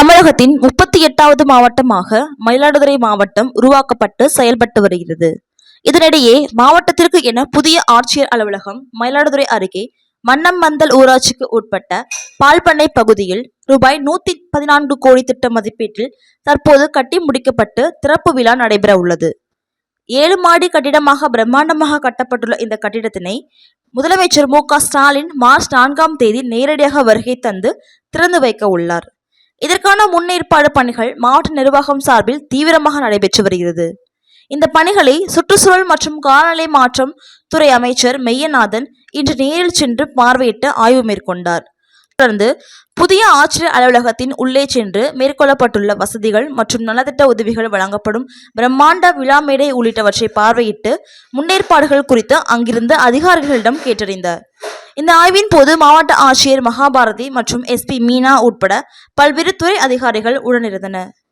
தமிழகத்தின் முப்பத்தி எட்டாவது மாவட்டமாக மயிலாடுதுறை மாவட்டம் உருவாக்கப்பட்டு செயல்பட்டு வருகிறது. இதனிடையே மாவட்டத்திற்கு என புதிய ஆட்சியர் அலுவலகம் மயிலாடுதுறை அருகே மன்னம்பந்தல் ஊராட்சிக்கு உட்பட்ட பால்பண்ணை பகுதியில் ரூபாய் நூத்தி பதினான்கு கோடி திட்ட மதிப்பீட்டில் தற்போது கட்டி முடிக்கப்பட்டு திறப்பு விழா நடைபெற உள்ளது. ஏழு மாடி கட்டிடமாக பிரம்மாண்டமாக கட்டப்பட்டுள்ள இந்த கட்டிடத்தினை முதலமைச்சர் மு க ஸ்டாலின் மார்ச் நான்காம் தேதி நேரடியாக வருகை தந்து திறந்து வைக்க உள்ளார். இதற்கான முன்னேற்பாடு பணிகள் மாவட்ட நிர்வாகம் சார்பில் தீவிரமாக நடைபெற்று வருகிறது. இந்த பணிகளை சுற்றுச்சூழல் மற்றும் காலநிலை மாற்றம் துறை அமைச்சர் மெய்யநாதன் இன்று நேரில் சென்று பார்வையிட்டு ஆய்வு மேற்கொண்டார். தொடர்ந்து புதிய ஆட்சியர் அலுவலகத்தின் உள்ளே சென்று மேற்கொள்ளப்பட்டுள்ள வசதிகள் மற்றும் நலத்திட்ட உதவிகள் வழங்கப்படும் பிரம்மாண்ட விழா மேடை உள்ளிட்டவற்றை பார்வையிட்டு முன்னேற்பாடுகள் குறித்து அங்கிருந்த அதிகாரிகளிடம் கேட்டறிந்தார். இந்த ஆய்வின் போது மாவட்ட ஆட்சியர் மகாபாரதி மற்றும் எஸ்பி மீனா உட்பட பல்வேறு துறை அதிகாரிகள் உடனிருந்தனர்.